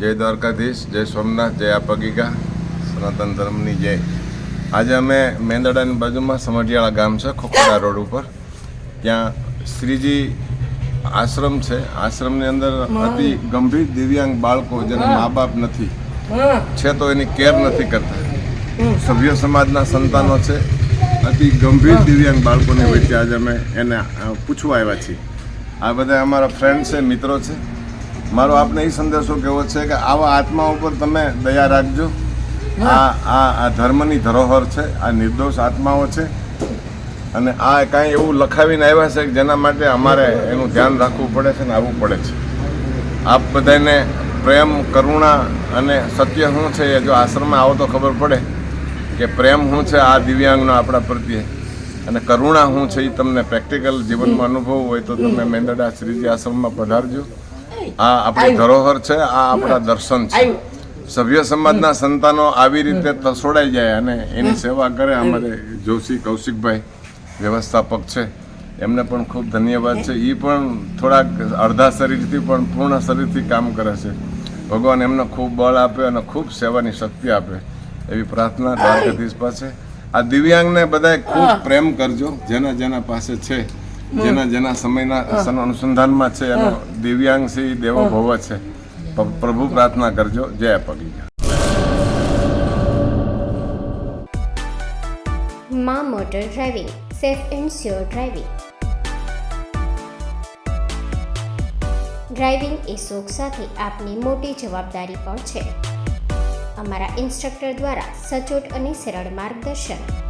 જય દ્વારકાધીશ જય સોમનાથ જય આપગીગા સનાતન ધર્મની જય. આજે અમે મેંદડાની બાજુમાં સમઢિયાળા ગામ છે ખોખરા રોડ ઉપર. ત્યાં શ્રીજી આશ્રમ છે. આશ્રમની અંદર અતિ ગંભીર દિવ્યાંગ બાળકો જેના મા બાપ નથી. છે તો એની કેર નથી કરતા. સભ્ય સમાજના સંતાનો છે. અતિ ગંભીર દિવ્યાંગ બાળકોની વચ્ચે આજે અમે એને પૂછવા આવ્યા છીએ. આ બધા અમારા ફ્રેન્ડ છે મિત્રો છે. મારો આપને એ સંદેશો કેવો છે કે આવા આત્મા ઉપર તમે દયા રાખજો. આ આ આ ધર્મની ધરોહર છે આ નિર્દોષ આત્માઓ છે. અને આ કાંઈ એવું લખાવીને આવ્યા છે કે જેના માટે અમારે એનું ધ્યાન રાખવું પડે છે ને આવવું પડે છે. આપ બધાને પ્રેમ કરુણા અને સત્ય શું છે એ જો આશ્રમમાં આવો તો ખબર પડે કે પ્રેમ શું છે આ દિવ્યાંગનો આપણા પ્રત્યે. અને કરુણા શું છે એ તમને પ્રેક્ટિકલ જીવનમાં અનુભવ હોય તો તમે મેંદડા શ્રીજી આશ્રમમાં પધારજો. આ આપણી ધરોહર છે આ આપણા દર્શન છે. સભ્ય સમાજના સંતાનો આવી રીતે તસોડાઈ જાય અને એની સેવા કરે. અમારે જોશી કૌશિકભાઈ વ્યવસ્થાપક છે. એમને પણ ખૂબ ધન્યવાદ છે. એ પણ થોડાક અડધા શરીરથી પણ પૂર્ણ શરીરથી કામ કરે છે. ભગવાન એમને ખૂબ બળ આપે અને ખૂબ સેવાની શક્તિ આપે એવી પ્રાર્થના દ્વારકાધીશ પાસે. આ દિવ્યાંગને બધાએ ખૂબ પ્રેમ કરજો. જેના જેના પાસે છે જેના જેના સમયના સન- અનુસંધાનમાં છે એનો દિવ્યાંગ છે દેવો ભવ છે. પ્રભુ પ્રાર્થના કરજો. જય પગી. મા motor driving safe and sure driving. Driving એ શોખ સાથે આપની મોટી જવાબદારી પણ છે. અમારા ઇન્સ્ટ્રક્ટર દ્વારા સચોટ અને સરળ માર્ગદર્શન.